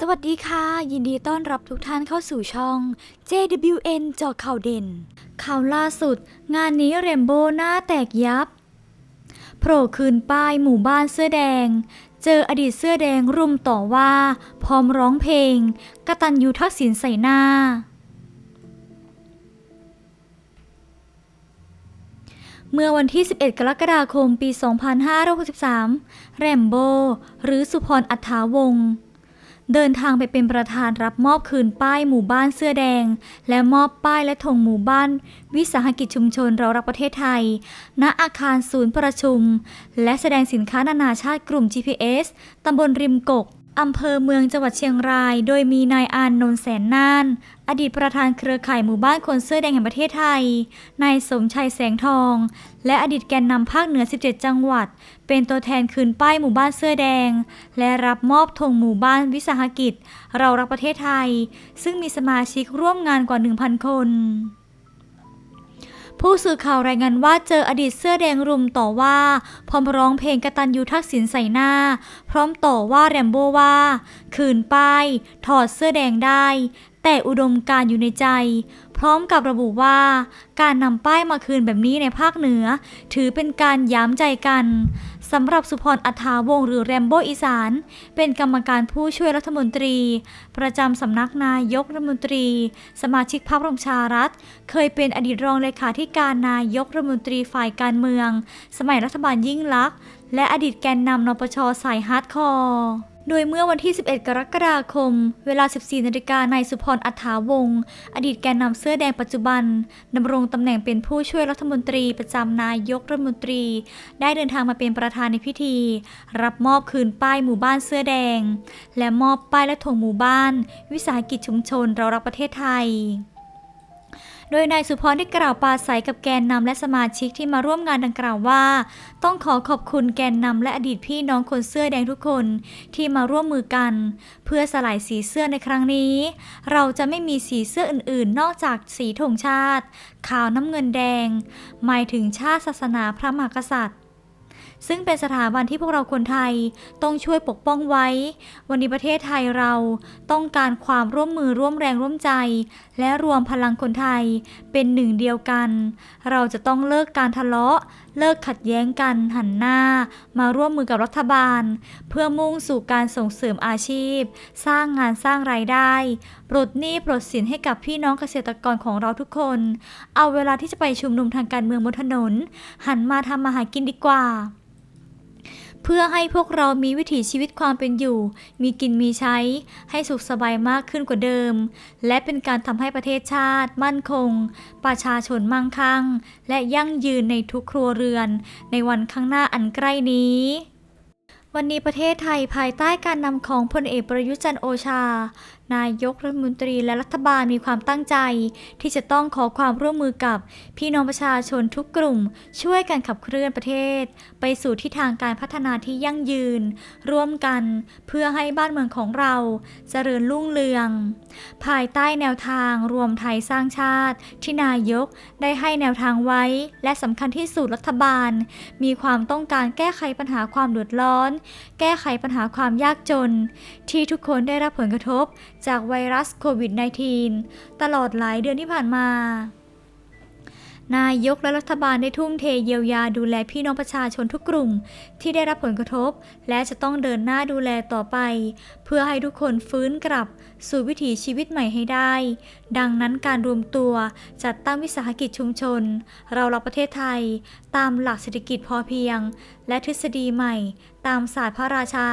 สวัสดีค่ะ ยินดีต้อนรับทุกท่านเข้าสู่ช่อง JWN จอข่าวเด่น ข่าวล่าสุด งานนี้เรมโบ้หน้าแตกยับ โผล่คืนป้ายหมู่บ้านเสื้อแดง เจออดีตเสื้อแดงรุมต่อว่า พร้อมร้องเพลง กตันยูทักษิณใส่หน้าเมื่อวันที่ 11 กรกฎาคม ปี 2563 แรมโบหรือสุพรอัฐาวงศ์ เดินทางไปเป็นประธานรับมอบคืนป้ายหมู่บ้านเสื้อแดง และมอบป้ายและธงหมู่บ้าน วิสาหกิจชุมชนเรารักประเทศไทย ณอาคารศูนย์ประชุม และแสดงสินค้านานาชาติกลุ่ม GPS ตำบลริมกก อำเภอเมืองจังหวัดเชียงราย โดยมีนายอานนท์แสนน่าน อดีตประธานเครือข่ายหมู่บ้านคนเสื้อแดงแห่งประเทศไทย นายสมชัยแสงทอง และอดีตแกนนำภาคเหนือ 17 จังหวัด เป็นตัวแทนคืนป้ายหมู่บ้านเสื้อแดง และรับมอบธงหมู่บ้านวิสาหกิจ เรารักประเทศไทย ซึ่งมีสมาชิกร่วมงานกว่า 1,000 คน ผู้สื่อข่าวรายงานว่าเจออดีตเสื้อแดงรุมต่อว่าพร้อมร้องเพลงกตันยูทักษิณใส่หน้า พร้อมต่อว่าแรมโบ้ว่า คืนป้ายถอดเสื้อแดงได้ แต่อุดมการอยู่ในใจ พร้อมกับระบุว่า การนำป้ายมาคืนแบบนี้ในภาคเหนือ ถือเป็นการย้ำใจกัน สำหรับสุพรอัฐาวงหรือแรมโบ้อีสาน เป็นกรรมการผู้ช่วยรัฐมนตรี ประจำสำนักนายกรัฐมนตรี สมาชิกพรรคประชารัฐ เคยเป็นอดีตรองเลขาธิการนายกรัฐมนตรีฝ่ายการเมือง สมัยรัฐบาลยิ่งลักษณ์และอดีตแกนนำนปชสายฮาร์ดคอร์ โดยเมื่อวันที่ 11 กรกฎาคม เวลา 14 นาฬิกานายสุพรอัฐาวงศ์อดีตแกนนำเสื้อแดงปัจจุบันดำรงตำแหน่งเป็นผู้ช่วยรัฐมนตรีประจำนายกรัฐมนตรี ได้เดินทางมาเป็นประธานในพิธี รับมอบคืนป้ายหมู่บ้านเสื้อแดง และมอบป้ายและธงหมู่บ้าน วิสาหกิจชุมชนเรารักประเทศไทย โดยนายสุพรได้กล่าวปาศัยกับแกนนำและสมาชิกที่มาร่วมงานดังกล่าวว่า ต้องขอขอบคุณแกนนำและอดีตพี่น้องคนเสื้อแดงทุกคนที่มาร่วมมือกัน เพื่อสลายสีเสื้อในครั้งนี้ เราจะไม่มีสีเสื้ออื่นๆ นอกจากสีธงชาติ ขาวน้ำเงินแดง หมายถึงชาติศาสนาพระมหากษัตริย์ ซึ่งเป็นสถาบันที่พวกเราคนไทยต้องช่วยปกป้องไว้ วันนี้ประเทศไทยเราต้องการความร่วมมือร่วมแรงร่วมใจ และรวมพลังคนไทยเป็นหนึ่งเดียวกัน เราจะต้องเลิกการทะเลาะ เลิกขัดแย้งกันหันหน้า มาร่วมมือกับรัฐบาล เพื่อมุ่งสู่การส่งเสริมอาชีพ สร้างงานสร้างรายได้ ปลดหนี้ปลดสินให้กับพี่น้องเกษตรกรของเราทุกคน เอาเวลาที่จะไปชุมนุมทางการเมืองบนถนน หันมาทำมาหากินดีกว่า เพื่อให้พวกเรามีวิถีชีวิตความเป็นอยู่ มีกินมีใช้ ให้สุขสบายมากขึ้นกว่าเดิม และเป็นการทำให้ประเทศชาติ มั่นคง ประชาชนมั่งคั่ง และยั่งยืนในทุกครัวเรือน ในวันข้างหน้าอันใกล้นี้วันนี้ประเทศไทยภายใต้การนำของพลเอกประยุจันโอชานายกรัฐมนตรีและรัฐบาลมีความตั้งใจ ที่จะต้องขอความร่วมมือกับพี่น้องประชาชนทุกกลุ่ม ช่วยกันขับเคลื่อนประเทศ ไปสู่ทิศทางการพัฒนาที่ยั่งยืน ร่วมกันเพื่อให้บ้านเมืองของเราเจริญรุ่งเรือง ภายใต้แนวทางรวมไทยสร้างชาติ ที่นายกได้ให้แนวทางไว้ และสำคัญที่สุดรัฐบาล มีความต้องการแก้ไขปัญหาความเดือดร้อน แก้ไขปัญหาความยากจน ที่ทุกคนได้รับผลกระทบ จากไวรัสโควิด -19 ตลอดหลายเดือนที่ผ่านมานายกและรัฐบาลได้ทุ่มเทเยียวยาดูแลพี่น้องประชาชนทุกกลุ่ม ที่ได้รับผลกระทบ และจะต้องเดินหน้าดูแลต่อไป เพื่อให้ทุกคนฟื้นกลับ สู่วิถีชีวิตใหม่ให้ได้ ดังนั้นการรวมตัวจัดตั้งวิสาหกิจชุมชน เราเรักประเทศไทย ตามหลักเศรษฐกิจพอเพียง และทฤษฎีใหม่ ตามศาสตร์พระราชา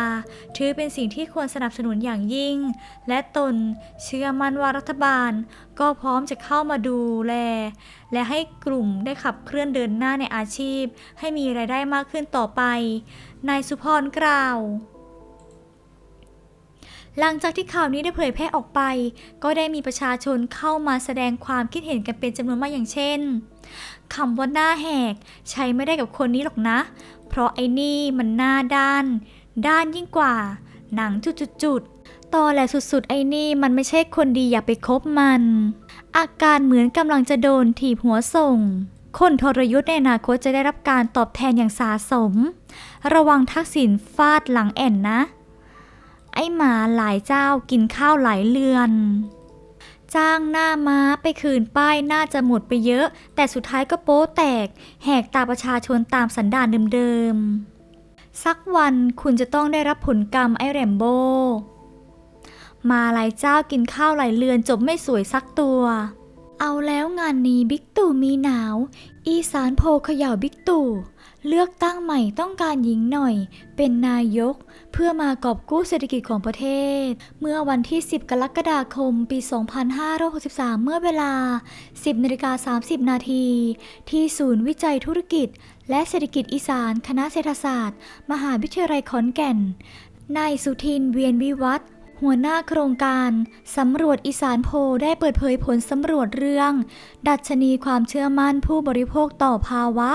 ถือเป็นสิ่งที่ควรสนับสนุนอย่างยิ่ง และตนเชื่อมั่นว่ารัฐบาล ก็พร้อมจะเข้ามาดูแล และให้กลุ่มได้ขับเคลื่อนเดินหน้าในอาชีพ ให้มีรายได้มากขึ้นต่อไป นายสุพรกล่าวหลังจากที่ข่าวนี้ได้เผยแพร่ออกไป ก็ได้มีประชาชนเข้ามาแสดงความคิดเห็นกันเป็นจำนวนมากอย่างเช่นคำว่าหน้าแหก ใช้ไม่ได้กับคนนี้หรอกนะ เพราะไอ้นี่มันหน้าด้าน ด้านยิ่งกว่า หนังจุดๆๆตอแหลสุดๆ ไอ้นี่มันไม่ใช่คนดีอย่าไปคบมัน อาการเหมือนกำลังจะโดนถีบหัวส่ง คนทรยุทธ์ในอนาคตจะได้รับการตอบแทนอย่างสาสม ระวังทักษิณฟาดหลังแอ่นนะ ไอ้หมาหลายเจ้ากินข้าวหลายเรือน จ้างหน้าม้าไปคืนป้ายน่าจะหมดไปเยอะ แต่สุดท้ายก็โป๊แตก แหกตาประชาชนตามสันดานเดิมๆ สักวันคุณจะต้องได้รับผลกรรมไอ้แรมโบ้มาหลายเจ้ากินข้าวหลายเรือนจบไม่สวยสักตัว เอาแล้วงานนี้บิ๊กตู่มีหนาว อีสานโพเขย่าบิ๊กตู่เลือกตั้งใหม่ต้องการหญิงหน่อย เป็นนายก เพื่อมากอบกู้เศรษฐกิจของประเทศ เมื่อวันที่ 10 กรกฎาคม ปี 2563 เมื่อเวลา 10นาฬิกา30 นาที ที่ศูนย์วิจัยธุรกิจ และเศรษฐกิจอีสาน คณะเศรษฐศาสตร์ มหาวิทยาลัยขอนแก่นนายสุทินเวียนวิวัฒน์ หัวหน้าโครงการสำรวจอีสานโพได้เปิดเผยผลสำรวจเรื่อง ดัชนีความเชื่อมั่นผู้บริโภคต่อภาวะ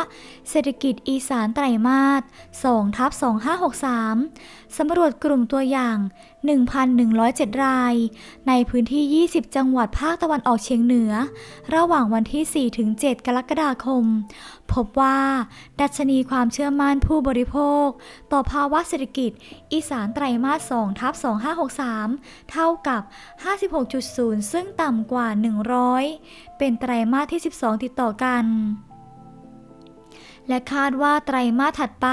เศรษฐกิจอีสานไตรมาส2ทับ2563 สำรวจกลุ่มตัวอย่าง 1,107 ราย ในพื้นที่ 20 จังหวัดภาคตะวันออกเฉียงเหนือ ระหว่างวันที่ 4-7 กรกฎาคม พบว่า ดัชนีความเชื่อมั่นผู้บริโภค ต่อภาวะเศรษฐกิจ อีสานไตรมาส2ทับ2563 เท่ากับ 56.0 ซึ่งต่ำกว่า 100 เป็นไตรมาสที่ 12 ติดต่อกัน และคาดว่าไตรมาสถัดไป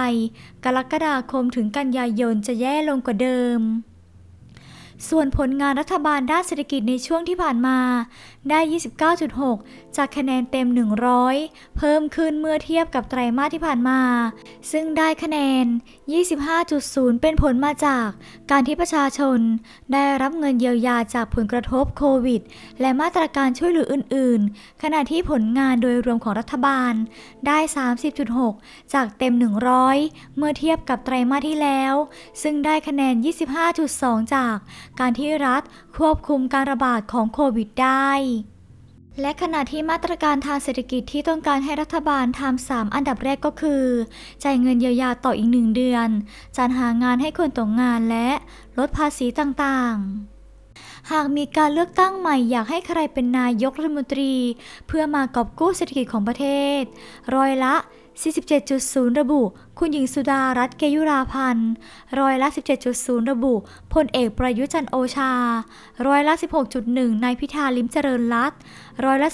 กรกฎาคมถึงกันยายนจะแย่ลงกว่าเดิม ส่วนผลงานรัฐบาลด้านเศรษฐกิจในช่วงที่ผ่านมาได้ 29.6 จากคะแนนเต็ม 100 เพิ่มขึ้นเมื่อเทียบกับไตรมาสที่ผ่านมา ซึ่งได้คะแนน 25.0 เป็นผลมาจากการที่ประชาชน ได้รับเงินเยียวยาจากผลกระทบโควิด และมาตรการช่วยเหลืออื่น ๆ ขณะที่ผลงานโดยรวมของรัฐบาลได้ 30.6 จากเต็ม 100 เมื่อเทียบกับไตรมาสที่แล้ว ซึ่งได้คะแนน 25.2 จากการที่รัฐควบคุมการระบาดของโควิดได้ และขณะที่มาตรการทางเศรษฐกิจที่ต้องการให้รัฐบาลทำสามอันดับแรกก็คือ จ่ายเงินเยียวยาต่ออีกหนึ่งเดือน จัดหางานให้คนตกงานและลดภาษีต่างๆ หากมีการเลือกตั้งใหม่อยากให้ใครเป็นนายกรัฐมนตรี เพื่อมากอบกู้เศรษฐกิจของประเทศ ร้อยละ 47.0 ระบุ คุณหญิงสุดารัตน์เกยุราพันธ์ ร้อยละ 17.0 ระบุ พลเอกประยุจันโอชา ร้อยละ 16.1 นายพิธาลิมเจริญรัตน์ร้อยละ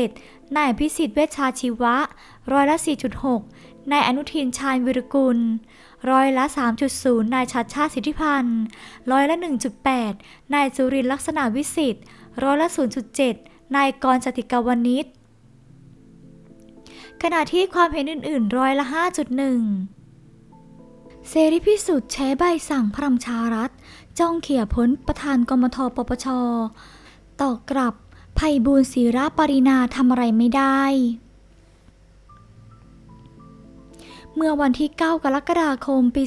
4.7 นายอภิสิทธิ์เวชชาชีวะ ร้อยละ 4.6 นายอนุทินชาญวิรกุล ร้อยละ 3.0 นายชัดชาติสิทธิพันธ์ ร้อยละ 1.8 นายจุรินลักษณะวิสิทธิ์ ร้อยละ 0.7 นายกรจติกาวนิช ขณะที่ความเห็นอื่นๆ ร้อยละ 5.1 เสรีพิสุทธิ์ใช้ใบสั่งพระมชารัฐ จ้องเขี่ยพ้นประธานกมทปปช ต่อกลับไพบูลศิระปรินาทำอะไรไม่ได้ มื่อวันที่ 9 กรกฎาคม ปี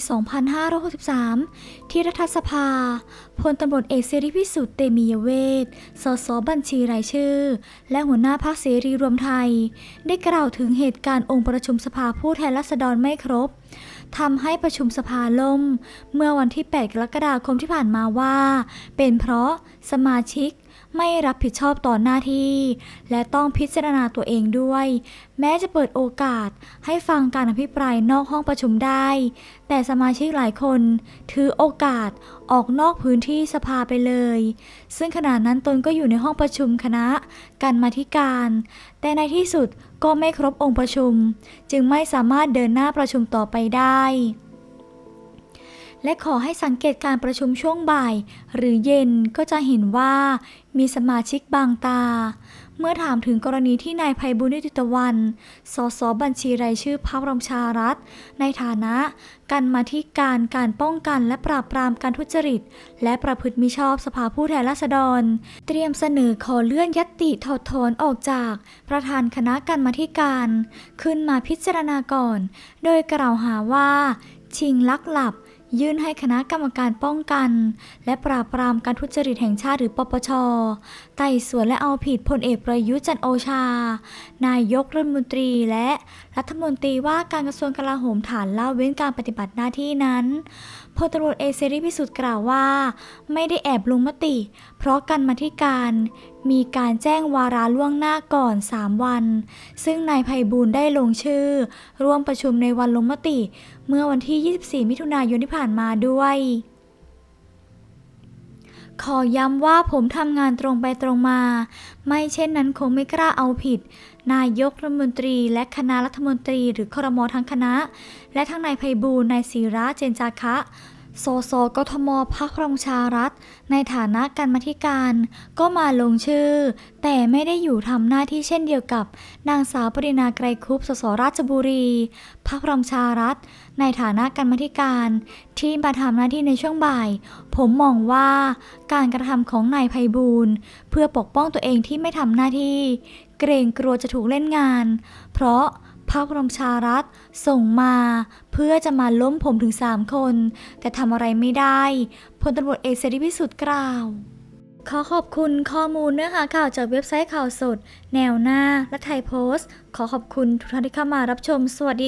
2563 ที่รัฐสภา พลตำรวจเอกเสรีพิสุทธิ์เตมียเวทสสบัญชีรายชื่อ และหัวหน้าพรรคเสรีรวมไทย ได้กล่าวถึงเหตุการณ์องค์ประชุมสภาผู้แทนราษฎรไม่ครบทำให้ประชุมสภาล่ม เมื่อวันที่ 8 กรกฎาคมที่ผ่านมาว่า เป็นเพราะสมาชิก ไม่รับผิดชอบต่อหน้าที่ และต้องพิจารณาตัวเองด้วย แม้จะเปิดโอกาสให้ฟังการอภิปรายนอกห้องประชุมได้ แต่สมาชิกหลายคน ถือโอกาสออกนอกพื้นที่สภาไปเลย ซึ่งขณะนั้นตนก็อยู่ในห้องประชุมคณะการมาธิการ แต่ในที่สุดก็ไม่ครบองค์ประชุม จึงไม่สามารถเดินหน้าประชุมต่อไปได้ และขอให้สังเกตการประชุมช่วงบ่าย หรือเย็นก็จะเห็นว่ามีสมาชิกบางตา เมื่อถามถึงกรณีที่นายภัยบุญนิติตะวัน สสบัญชีรายชื่อพรรคประชารัฐ ในฐานะการมาที่การการป้องกันและปราบปรามการทุจริต และประพฤติมิชอบสภาผู้แทนราษฎร เตรียมเสนอขอเลื่อนยตติถอดถอนออกจาก ประธานคณะกรรมาธิการ ขึ้นมาพิจารณาก่อน โดยกล่าวหาว่า ชิงลักหลับ ยื่นให้คณะกรรมการป้องกัน และปราบปรามการทุจริตแห่งชาติหรือปปช ไต่สวนและเอาผิดพลเอกประยุทธ์จันโอชา นายกรัฐมนตรีและรัฐมนตรีว่าการกระทรวงกลาโหมฐานละเว้นการปฏิบัติหน้าที่นั้น พลตำรวจเอกเสรีพิสุทธิ์กล่าวว่า ไม่ได้แอบลงมติ เพราะการมาธิการ มีการแจ้งวาระล่วงหน้าก่อน 3 วัน ซึ่งนายภัยบูลได้ลงชื่อ ร่วมประชุมในวันลงมติ เมื่อวันที่ 24 มิถุนายนที่ผ่านมาด้วยขอย้ำว่าผมทำงานตรงไปตรงมา ไม่เช่นนั้นคงไม่กล้าเอาผิด นายกรัฐมนตรี และคณะรัฐมนตรี หรือครมทั้งคณะ และทั้งนายไพบูลนายศิระเจนจาคะ สสกทมพรรคพลังประชารัฐ ในฐานะการมาธิการ ก็มาลงชื่อ แต่ไม่ได้อยู่ทำหน้าที่เช่นเดียวกับ นางสาวปรินาไกรคุปสสราชบุรีพรรคพลังประชารัฐ ในฐานะการมาธิการ ที่มาทำหน้าที่ในช่วงบ่าย ผมมองว่าการกระทำของนายไพบูลเพื่อปกป้องตัวเองที่ไม่ทำหน้าที่ เกรงกลัวจะถูกเล่นงาน เพราะ พรรคพลังปรมชารัฐส่งมา เพื่อจะมาล้มผมถึง 3 คน แต่ทำอะไรไม่ได้พลตำรวจเอกเสรีพิสุทธิ์กล่าว ขอขอบคุณข้อมูลเนื้อหาข่าวจากเว็บไซต์ข่าวสด แนวหน้าและไทยโพสต์ ขอขอบคุณทุกท่านที่เข้ามารับชม สวัสดี